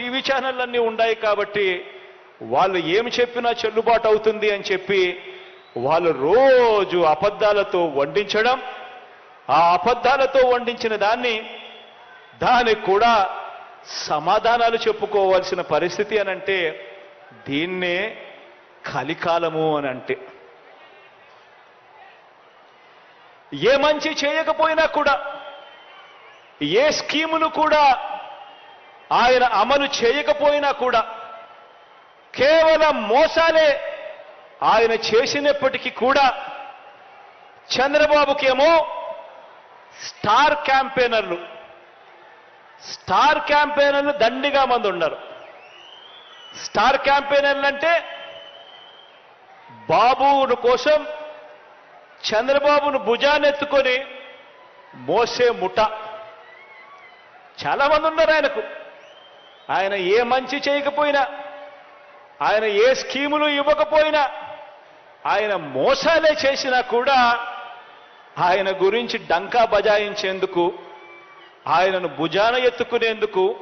TV ఛానళ్ళన్నీ ఉన్నాయి కాబట్టి వాళ్ళు ఏమి చెప్పినా చెల్లుబాటు అవుతుంది అని చెప్పి వాళ్ళు రోజు అబద్ధాలతో వండించడం ఆ అబద్ధాలతో వండించిన దాన్ని దానికి కూడా సమాధానాలు చెప్పుకోవాల్సిన పరిస్థితి అని అంటే దీన్నే కలికాలము అని అంటే. ఏ మంచి చేయకపోయినా కూడా ఏ స్కీములు కూడా ఆయన అమలు చేయకపోయినా కూడా కేవలం మోసాలే ఆయన చేసినప్పటికీ కూడా చంద్రబాబుకేమో స్టార్ క్యాంపెయినర్లు. స్టార్ క్యాంపెయినర్లు దండిగా మంది ఉన్నారు. స్టార్ క్యాంపెయినర్లు అంటే బాబును కోసం చంద్రబాబును భుజానెత్తుకొని మోసే ముఠ. చాలామంది ఉన్నారు ఆయనకు. ఆయన ఏ మంచి చేయకపోయినా ఆయన ఏ స్కీములు ఇవ్వకపోయినా ఆయన మోసాలే చేసినా కూడా ఆయన గురించి డంకా బజాయించేందుకు ఆయనను భుజాన ఎత్తుకునేందుకు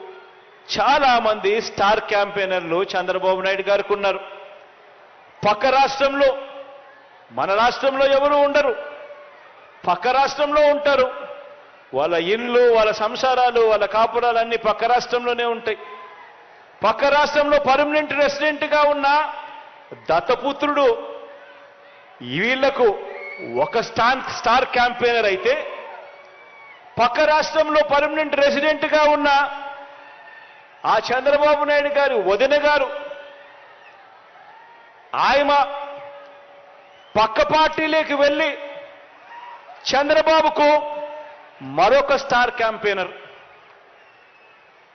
చాలామంది స్టార్ క్యాంపెయినర్లు చంద్రబాబు నాయుడు గారికి ఉన్నారు. పక్క రాష్ట్రంలో మన రాష్ట్రంలో ఎవరు ఉండరు. పక్క రాష్ట్రంలో ఉంటారు. వాళ్ళ ఇళ్ళు వాళ్ళ సంసారాలు వాళ్ళ కాపురాలు అన్ని పక్క రాష్ట్రంలోనే ఉంటాయి. పక్క రాష్ట్రంలో పర్మనెంట్ రెసిడెంట్గా ఉన్న దత్తపుత్రుడు వీళ్ళకు ఒక స్టార్ స్టార్ క్యాంపెయినర్ అయితే పక్క రాష్ట్రంలో పర్మనెంట్ రెసిడెంట్గా ఉన్న ఆ చంద్రబాబు నాయుడు గారు వదిన గారు ఆయమ పక్క పార్టీలోకి వెళ్ళి చంద్రబాబుకు మరొక స్టార్ క్యాంపెయినర్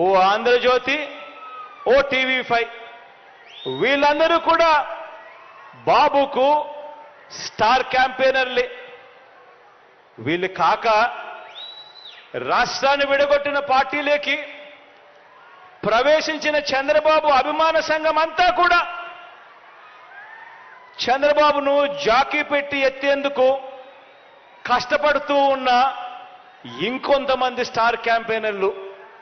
ఓ ఆంధ్రజ్యోతి ఓ టీవీ ఫైవ్. వీళ్ళందరూ కూడా బాబుకు స్టార్ క్యాంపెయినర్లే. వీళ్ళు కాక రాష్ట్రాన్ని విడగొట్టిన పార్టీలేకి ప్రవేశించిన చంద్రబాబు అభిమాన సంఘం అంతా కూడా చంద్రబాబును జాకీ పెట్టి ఎత్తేందుకు కష్టపడుతూ ఉన్న ఇంకొంతమంది స్టార్ క్యాంపెయినర్లు.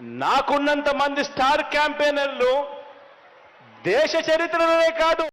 నాకున్నంత మంది స్టార్ క్యాంపెయినర్లు దేశ చరిత్రలోనే కాదు.